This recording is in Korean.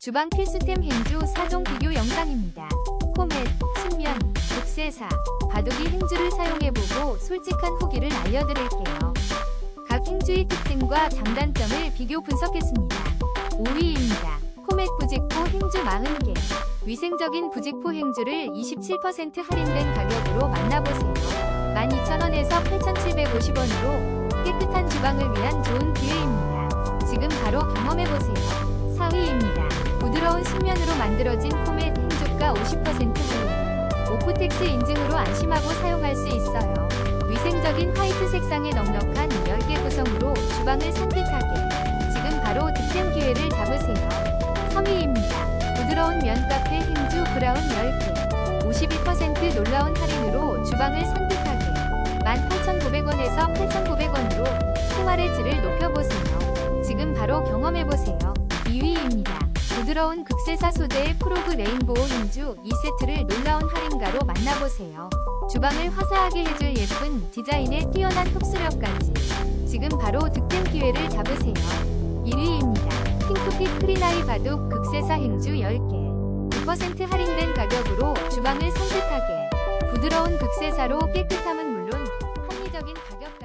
주방 필수템 행주 4종 비교 영상입니다. 포맷, 순면, 국세사, 바둑이 행주를 사용해보고 솔직한 후기를 알려드릴게요. 각 행주의 특징과 장단점을 비교 분석했습니다. 5위입니다. 포맷 부직포 행주 40개 위생적인 부직포 행주를 27% 할인된 가격으로 만나보세요. 12,000원에서 8,750원으로 깨끗한 주방을 위한 좋은 기회입니다. 부드러운 순면으로 만들어진 포맷 행주가 50% 할인. 오프텍스 인증으로 안심하고 사용할 수 있어요. 위생적인 화이트 색상의 넉넉한 10개 구성으로 주방을 산뜻하게. 지금 바로 득템 기회를 잡으세요. 3위입니다. 부드러운 면카페 행주 브라운 10개. 52% 놀라운 할인으로 주방을 산뜻하게. 18,900원에서 8,900원으로 생활의 질을 높여보세요. 지금 바로 경험해보세요. 2위입니다. 부드러운 극세사 소재의 프로그 레인보우 행주 2세트를 놀라운 할인가로 만나보세요. 주방을 화사하게 해줄 예쁜 디자인에 뛰어난 흡수력까지. 지금 바로 득템 기회를 잡으세요. 1위입니다. 핑크빛 크리나이 바둑 극세사 행주 10개. 9% 할인된 가격으로 주방을 산뜻하게. 부드러운 극세사로 깨끗함은 물론 합리적인 가격